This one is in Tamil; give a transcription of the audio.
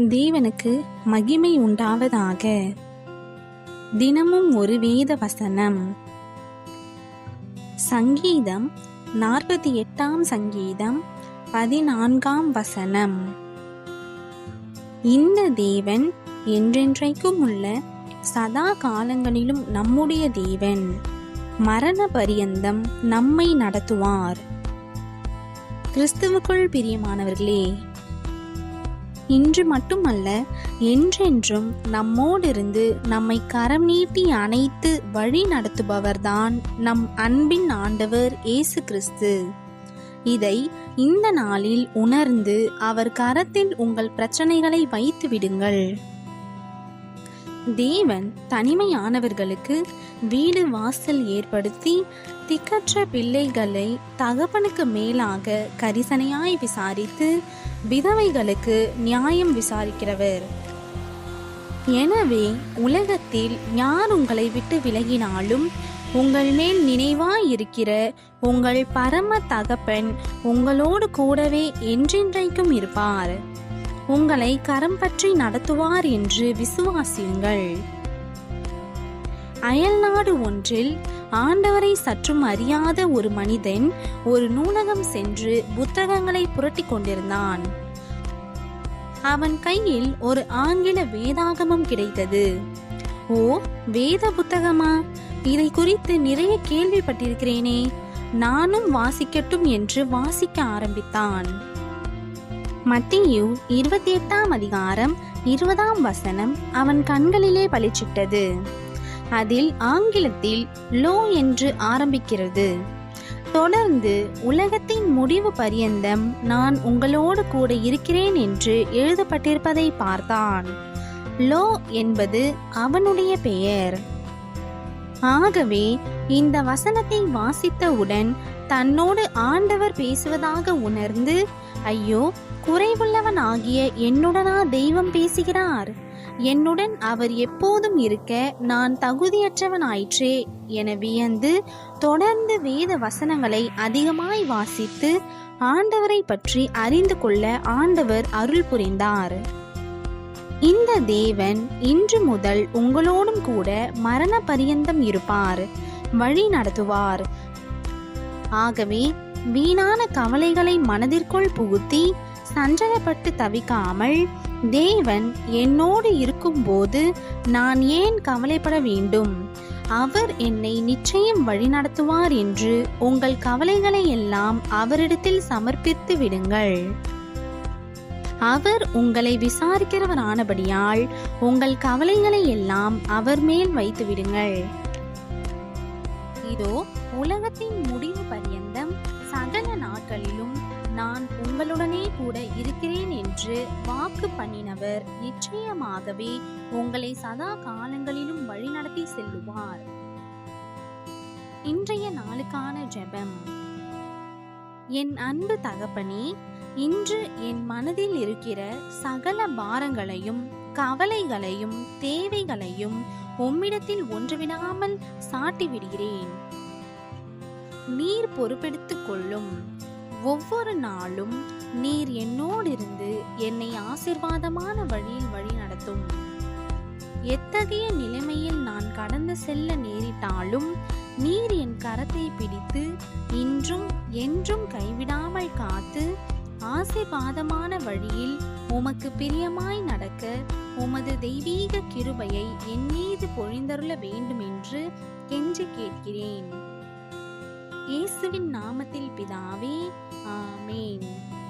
தேவனுக்கு மகிமை உண்டாவதாக. தினமும் ஒரு வேத வசனம். சங்கீதம் நாற்பத்தி எட்டாம் சங்கீதம் பதினான்காம் வசனம். இந்த தேவன் என்றென்றைக்கும் உள்ள சதா காலங்களிலும் நம்முடைய தேவன். மரண பரியந்தம் நம்மை நடத்துவார். கிறிஸ்துவுக்குள் பிரியமானவர்களே இன்று மட்டுமல்ல என்றென்றும் நம்மோடிருந்து நம்மை கரம் நீட்டி அணைத்து வழி நடத்துபவர்தான் நம் அன்பின் ஆண்டவர் இயேசு கிறிஸ்து. இதை இந்த நாளில் உணர்ந்து அவர் கரத்தில் உங்கள் பிரச்சனைகளை வைத்து விடுங்கள். தேவன் தனிமையானவர்களுக்கு வீடு வாசல் ஏற்படுத்தி திக்கற்ற பிள்ளைகளை தகப்பனுக்கு மேலாக கரிசனையாய் விசாரித்து விதவைகளுக்கு நியாயம் விசாரிக்கிறவர். எனவே உலகத்தில் யார் உங்களை விட்டு விலகினாலும் உங்கள் மேல் நினைவாய் இருக்கிற உங்கள் பரம தகப்பன் உங்களோடு கூடவே என்றென்றைக்கும் இருப்பார். உங்களை கரம் பற்றி நடத்துவார் என்று விசுவாசியுங்கள். அயல்நாடு ஒன்றில் ஆண்டவரை சற்றும் அறியாத ஒரு மனிதன் ஒரு நூலகம் சென்று புத்தகங்களை புரட்டி கொண்டிருந்தான். அவன் கையில் ஒரு ஆங்கில வேதாகமம் கிடைத்தது. ஓ வேத புத்தகமா? இதை குறித்து நிறைய கேள்விப்பட்டிருக்கிறேனே. நானும் வாசிக்கட்டும் என்று வாசிக்க ஆரம்பித்தான். மத்தியு இருபத்தி எட்டாம் அதிகாரம் இருபதாம் வசனம் அவன் கண்களிலே பளிச்சிட்டது. அதில் ஆங்கிலத்தில் லோ என்று ஆரம்பிக்கிறது. தொடர்ந்து உலகத்தின் முடிவு பரியந்தம் நான் உங்களோடு கூட இருக்கிறேன் என்று எழுதப்பட்டிருப்பதை பார்த்தான். லோ என்பது அவனுடைய பெயர். ஆகவே இந்த வசனத்தை வாசித்தவுடன் தன்னோடு ஆண்டவர் பேசுவதாக உணர்ந்து ஐயோ குறைவுள்ளவன் ஆகிய என்னுடனா தெய்வம் பேசுகிறார். என்னுடன் அவர் எப்போதும் இருக்க நான் தகுதியற்றவன் ஆயிற்றே என வியந்து தொடர்ந்து வேத வசனங்களை அதிகமாய் வாசித்து ஆண்டவரை பற்றி அறிந்து கொள்ள ஆண்டவர் அருள் புரிந்தார். இந்த தேவன் இன்று முதல் உங்களோடும் கூட மரண பரியந்தம் இருப்பார் வழி நடத்துவார். ஆகவே வீணான கவலைகளை மனதிற்குள் புகுத்தி சஞ்சலப்பட்டு தவிக்காமல் தேவன் என்னோடு இருக்கும்போது நான் ஏன் கவலைப்பட வேண்டும்? அவர் என்னை நிச்சயம் வழிநடத்துவார் என்று உங்கள் கவலைகளை எல்லாம் அவரிடத்தில் சமர்ப்பித்து விடுங்கள். அவர் உங்களை விசாரிக்கிறவரானபடியால் உங்கள் கவலைகளை எல்லாம் அவர் மேல் வைத்து விடுங்கள். இதோ உலகத்தின் முடிவு பரியந்தம் சகல நாட்களிலும் அவளுடனே கூட இருக்கிறேன் என்று வாக்கு பண்ணினவர் நிச்சயமாகவே உங்களை சதா காலங்களிலும் வழிநடத்தி செல்லுவார். இன்றைய நாளுக்கான ஜெபம். என் அன்பு தகப்பனே இன்று என் மனதில் இருக்கிற சகல பாரங்களையும் கவலைகளையும் தேவைகளையும் உம்மிடத்தில் ஒன்றுவிடாமல் சாட்டி விடுகிறேன் நீர் பொறுப்பெடுத்துக் கொள்ளும் ஒவ்வொரு நாளும் நீர் என்னோடிருந்து என்னை ஆசிர்வாதமான வழியில் வழி நடத்தும். எத்தகைய நிலைமையில் நான் கடந்து செல்ல நேரிட்டாலும் நீர் என் கரத்தை பிடித்து இன்றும் என்றும் கைவிடாமல் காத்து ஆசிர்வாதமான வழியில் உமக்கு பிரியமாய் நடக்க உமது தெய்வீக கிருபையை என் மீது பொழிந்தருள வேண்டும் என்று கெஞ்சி கேட்கிறேன். இயேசுவின் நாமத்தில் பிதாவே Amen.